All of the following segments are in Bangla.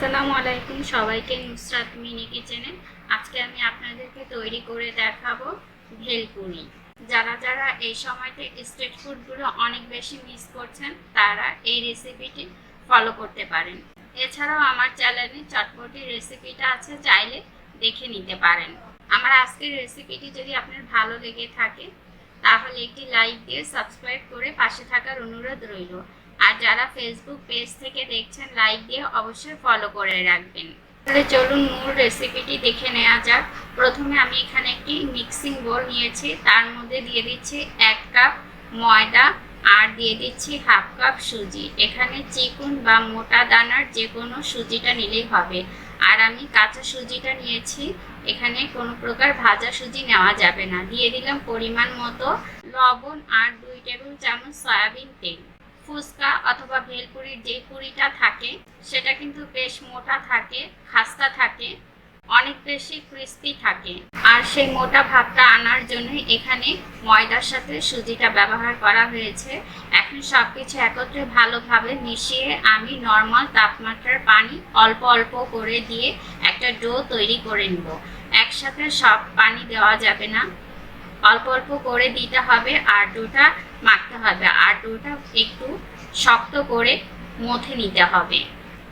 আসসালামু আলাইকুম সবাইকে নুসরাত মিনি কিচেনে। আজকে আমি আপনাদেরকে তৈরি করে দেখাবো ভেলপুরি। যারা যারা এই সময়তে স্ট্রিট ফুডগুলো অনেক বেশি মিস করছেন, তারা এই রেসিপিটি ফলো করতে পারেন। এছাড়াও আমার চ্যানেলে চটপটি রেসিপিটা আছে, চাইলে দেখে নিতে পারেন। আমার আজকের রেসিপিটি যদি আপনার ভালো লেগে থাকে, তাহলে একটি লাইক দিয়ে সাবস্ক্রাইব করে পাশে থাকার অনুরোধ রইল। আর যারা ফেসবুক পেজ থেকে দেখছেন লাইক দিয়ে অবশ্যই ফলো করে রাখবেন। তাহলে চলুন মূল রেসিপিটি দেখে নেওয়া যাক। প্রথমে আমি এখানে একটি মিক্সিং বোল নিয়েছি। তার মধ্যে দিয়ে দিচ্ছি এক কাপ ময়দা আর দিয়ে দিচ্ছি হাফ কাপ সুজি। এখানে চিকুন বা মোটা দানার যে কোনো সুজিটা নিলেই হবে। আর আমি কাঁচা সুজিটা নিয়েছি। এখানে কোনো প্রকার ভাজা সুজি নেওয়া যাবে না। দিয়ে দিলাম পরিমাণ মতো লবণ আর দুই টেবিল চামচ সয়াবিন তেল। ফুচকা অথবা ভেলপুরির যে পুরিটা থাকে, সেটা কিন্তু বেশ মোটা থাকে, খাস্তা থাকে, অনেক বেশি ক্রিস্পি থাকে। আর সেই মোটা ভাবটা আনার জন্য এখানে ময়দার সাথে সুজিটা ব্যবহার করা হয়েছে। এখন সব কিছু একত্রে ভালোভাবে মিশিয়ে আমি নর্মাল তাপমাত্রার পানি অল্প অল্প করে দিয়ে একটা ডো তৈরি করে নেব। একসাথে সব পানি দেওয়া যাবে না। অল্প অল্প করে দিতে হবে আর ডোটা মাখতে হবে। আর ডোটা একটু শক্ত করে মথে নিতে হবে।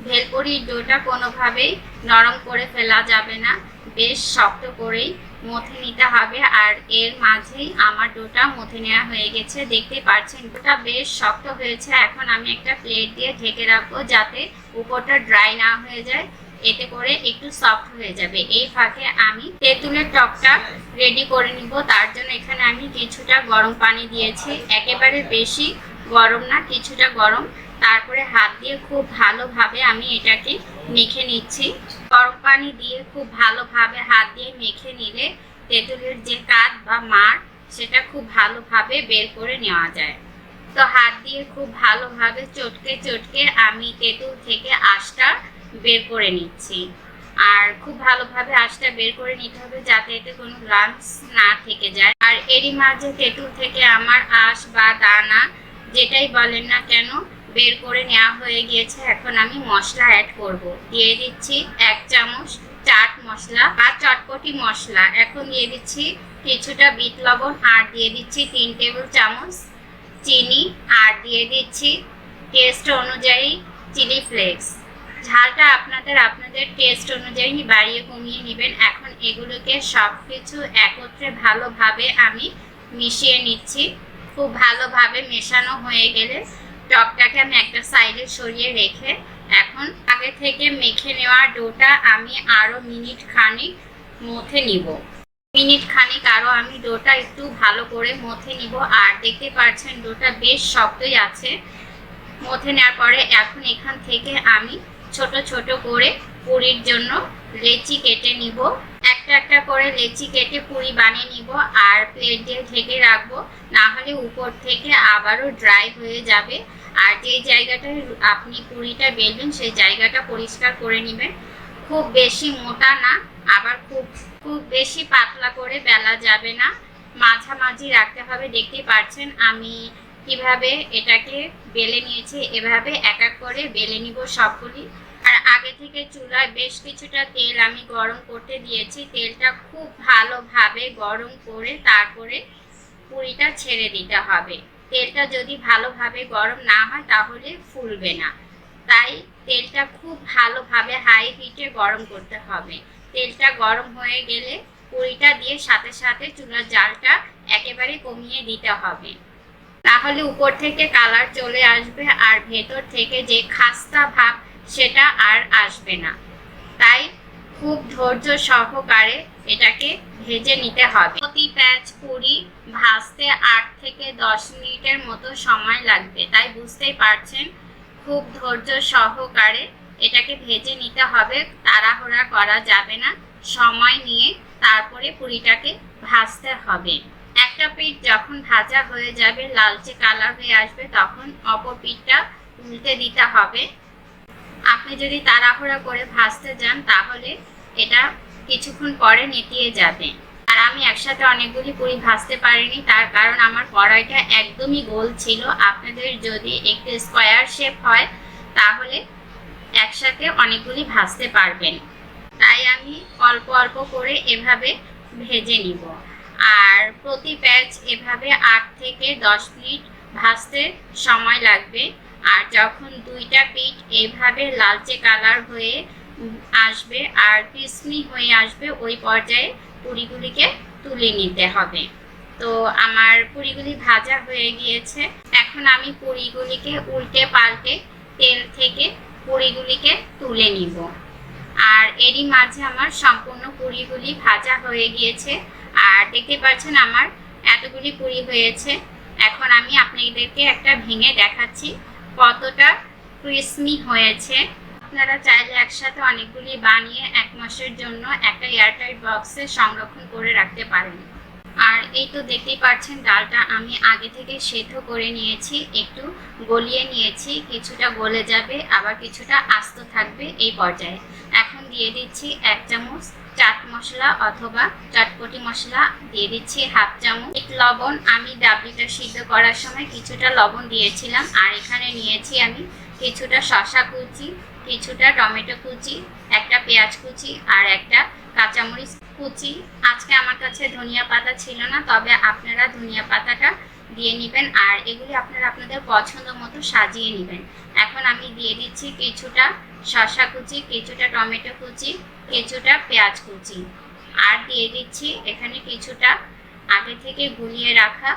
ভেলপুরির ডোটা কোনোভাবেই নরম করে ফেলা যাবে না। বেশ শক্ত করেই মথে নিতে হবে। আর এর মাঝেই আমার ডোটা মথে নেওয়া হয়ে গেছে। দেখতে পাচ্ছেন ডোটা বেশ শক্ত হয়েছে। এখন আমি একটা প্লেট দিয়ে ঢেকে রাখব যাতে উপরটা ড্রাই না হয়ে যায়। এতে করে একটু সফট হয়ে যাবে। এই ফাঁকে আমি তেঁতুলের টকটা রেডি করে নিব। তার জন্য এখানে আমি কিছুটা গরম পানি দিয়েছি। একেবারে বেশি গরম না, কিছুটা গরম। তারপরে হাত দিয়ে খুব ভালোভাবে আমি এটাকে মেখে নিচ্ছি। গরম পানি দিয়ে খুব ভালোভাবে হাত দিয়ে মেখে নিলে তেঁতুলের যে কাঠ বা মার, সেটা খুব ভালোভাবে বের করে নেওয়া যায়। তো হাত দিয়ে খুব ভালোভাবে চটকে চটকে আমি তেঁতুল থেকে আঁশটা বের করে নিচ্ছি। আর খুব ভালোভাবে আঁশটা বের করে নিতে হবে যাতে এতে কোনো লাঞ্চ না থেকে যায়। আর এরই মাঝে তেঁতুল থেকে আমার আঁশ বা দানা, যেটাই বলেন না কেন, বের করে নেওয়া হয়ে গিয়েছে। এখন আমি মশলা অ্যাড করব। দিয়ে দিচ্ছি এক চামচ চাট মশলা বা চটপটি মশলা। এখন দিয়ে দিচ্ছি কিছুটা বিট লবণ আর দিয়ে দিচ্ছি তিন টেবিল চামচ চিনি। আর দিয়ে দিচ্ছি টেস্ট অনুযায়ী চিলি ফ্লেক্স ঝালটা আপনাদের আপনাদের টেস্ট অনুযায়ী বাড়িয়ে কমিয়ে নেবেন। এখন এগুলোকে সব কিছু একত্রে ভালোভাবে আমি মিশিয়ে নিচ্ছি। খুব ভালোভাবে মেশানো হয়ে গেলে টকটাকে আমি একটা সাইডে সরিয়ে রেখে এখন আগে থেকে মেখে নেওয়া ডোটা আমি আরও মিনিট খানিক মথে নিব। মিনিট খানিক আরও আমি ডোটা একটু ভালো করে মথে নিব। আর দেখতে পাচ্ছেন ডোটা বেশ শক্তই আছে। মথে নেওয়ার পরে এখন এখান থেকে আমি ছোট ছোট করে পুরির জন্য লেচি কেটে নিব। একটা একটা করে লেচি কেটে পুরি বানিয়ে নিব আর প্লেট দিয়ে ঢেকে রাখব। না হলে উপর থেকে আবারও ড্রাই হয়ে যাবে। আর যে জায়গাটায় আপনি পুরিটা বেলবেন, সেই জায়গাটা পরিষ্কার করে নেবেন। খুব বেশি মোটা না, আবার খুব খুব বেশি পাতলা করে বেলা যাবে না। মাঝামাঝি রাখতে হবে। দেখতে পাচ্ছেন, আমি কীভাবে এটাকে বেলে নিয়েছি, এভাবে এক এক করে বেলে নিব সবগুলি। আর আগে থেকে চুলায় বেশ কিছুটা তেল আমি গরম করতে দিয়েছি। তেলটা খুব ভালোভাবে গরম করে তারপরে পুরিটা ছেড়ে দিতে হবে। তেলটা যদি ভালোভাবে গরম না হয় তাহলে ফুলবে না। তাই তেলটা খুব ভালোভাবে হাই হিটে গরম করতে হবে। তেলটা গরম হয়ে গেলে পুরিটা দিয়ে সাথে সাথে চুলার জালটা একেবারে কমিয়ে দিতে হবে। তাহলে উপর থেকে কালার চলে আসবে আর ভেতর থেকে যে খাস্তা ভাব সেটা আর আসবে না। তাই খুব ধৈর্য সহকারে এটাকে ভেজে নিতে হবে। প্রতি প্যাচ পুরি ভাজতে আট থেকে দশ মিনিটের মতো সময় লাগবে। তাই বুঝতেই পারছেন, খুব ধৈর্য সহকারে এটাকে ভেজে নিতে হবে। তাড়াহুড়া করা যাবে না। সময় নিয়ে তারপরে পুরিটাকে ভাজতে হবে। একটা পিঠ যখন ভাজা হয়ে যাবে, লালচে কালার হয়ে আসবে, তখন অপর পিঠটা উল্টে দিতে হবে। আপনি যদি তাড়াহুড়া করে ভাজতে যান, তাহলে এটা কিছুক্ষণ পরে নেতিয়ে যাবে। আর আমি একসাথে অনেকগুলি পুরি ভাজতে পারিনি, তার কারণ আমার কড়াইটা একদমই গোল ছিল। আপনাদের যদি একটু স্কোয়ার শেপ হয়, তাহলে একসাথে অনেকগুলি ভাজতে পারবেন। তাই আমি অল্প অল্প করে এভাবে ভেজে নিব। আর প্রতি ব্যাচ এভাবে আট থেকে দশ মিনিট ভাজতে সময় লাগবে। আর যখন দুইটা পিঠ এইভাবে লালচে কালার হয়ে আসবে আর ক্রিসমি হয়ে আসবে, ওই পর্যায়ে পুরিগুলিকে তুলে নিতে হবে। তো আমার পুরিগুলি ভাজা হয়ে গিয়েছে। এখন আমি পুরিগুলিকে উল্টে পাল্টে তেল থেকে পুরিগুলিকে তুলে নিব। আর এরই মাঝে আমার সম্পূর্ণ পুরিগুলি ভাজা হয়ে গিয়েছে। দেখতে পাচ্ছেন আমার এতগুলি পুরি হয়েছে। এখন আমি আপনাদেরকে একটা ভেঙে দেখাচ্ছি কতটা ক্রিসমি হয়েছে। আপনারা চাইলে একসাথে অনেকগুলি বানিয়ে এক মাসের জন্য একটা এয়ারটাইট বক্সে সংরক্ষণ করে রাখতে পারেন। এই তো দেখতেই পাচ্ছেন, ডালটা আমি আগে থেকে সেদ্ধ করে নিয়েছি, একটু গলিয়ে নিয়েছি, কিছুটা গলে যাবে, আবার কিছুটা আস্ত থাকবে এই পর্যায়ে। এখন দিয়ে দিচ্ছি এক চামচ চাট মশলা অথবা চটপটি মশলা, দিয়ে দিচ্ছি হাফ চামচ। লবণ, আমি ডাবলিটা সিদ্ধ করার সময় কিছুটা লবণ দিয়েছিলাম, আর এখানে নিয়েছি আমি কিছুটা শশা কুচি, কিছুটা টমেটো কুচি, একটা পেঁয়াজ কুচি, আর একটা কাঁচামরিচ কুচি। আজকে আমার কাছে ধনিয়া পাতা ছিল না, তবে আপনারা ধনিয়া পাতাটা দিয়ে নেবেন আর এগুলি আপনারা আপনাদের পছন্দ মতো সাজিয়ে নেবেন। এখন আমি দিয়ে দিচ্ছি কিছুটা শশা কুচি, কিছুটা টমেটো কুচি, কিছুটা পেঁয়াজ কুচি। আর দিয়ে দিচ্ছি এখানে কিছুটা আগে থেকে গুলিয়ে রাখা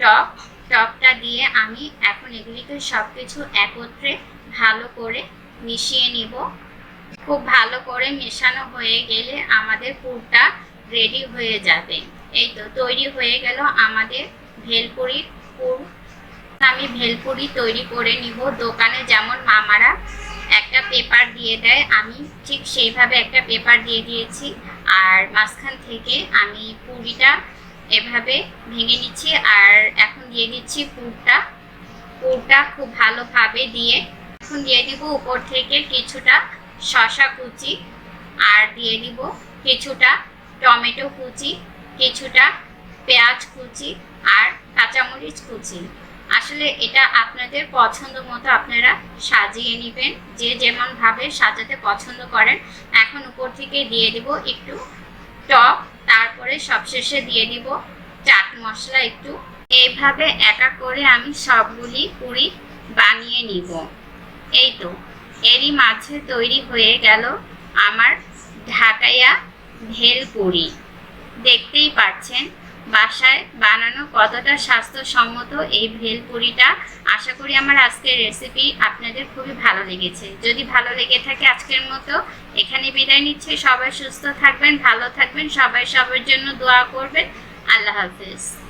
টক। টকটা দিয়ে আমি এখন এগুলিকে সব কিছু একত্রে ভালো করে মিশিয়ে নিব। খুব ভালো করে মেশানো হয়ে গেলে আমাদের পুরটা রেডি হয়ে যাবে। এই তো তৈরি হয়ে গেল আমাদের ভেলপুরির পুর। আমি ভেলপুরি তৈরি করে নিব। দোকানে যেমন মামারা একটা পেপার দিয়ে দেয়, আমি ঠিক সেইভাবে একটা পেপার দিয়ে দিয়েছি। আর মাঝখান থেকে আমি পুরিটা এভাবে ভেঙে নিচ্ছি আর এখন দিয়ে দিচ্ছি পুরটা। পুরটা খুব ভালোভাবে দিয়ে এখন দিয়ে দিব উপর থেকে কিছুটা শশা কুচি আর দিয়ে দিব কিছুটা টমেটো কুচি, কিছুটা পেঁয়াজ কুচি আর কাঁচামরিচ কুচি। আসলে এটা আপনাদের পছন্দ মতো আপনারা সাজিয়ে নেবেন, যে যেমন ভাবে সাজাতে পছন্দ করেন। এখন উপর থেকে দিয়ে দিব একটু টক, তারপরে সবশেষে দিয়ে দিব চাট মশলা একটু। এইভাবে একা করে আমি সবগুলি পুরি বানিয়ে নিব। এই তো। এরই মাঝে তৈরি হয়ে গেল আমার ঢাকাইয়া ভেলপুরি দেখতেই পাচ্ছেন বাসায় বানানো কতটা স্বাস্থ্যসম্মত এই ভেলপুরিটা আশা করি আমার আজকের রেসিপি আপনাদের খুবই ভালো লেগেছে। যদি ভালো লেগে থাকে আজকের মতো এখানে বিদায় নিচ্ছে। সবাই সুস্থ থাকবেন, ভালো থাকবেন, সবাই সবার জন্য দোয়া করবেন। আল্লাহ হাফিজ।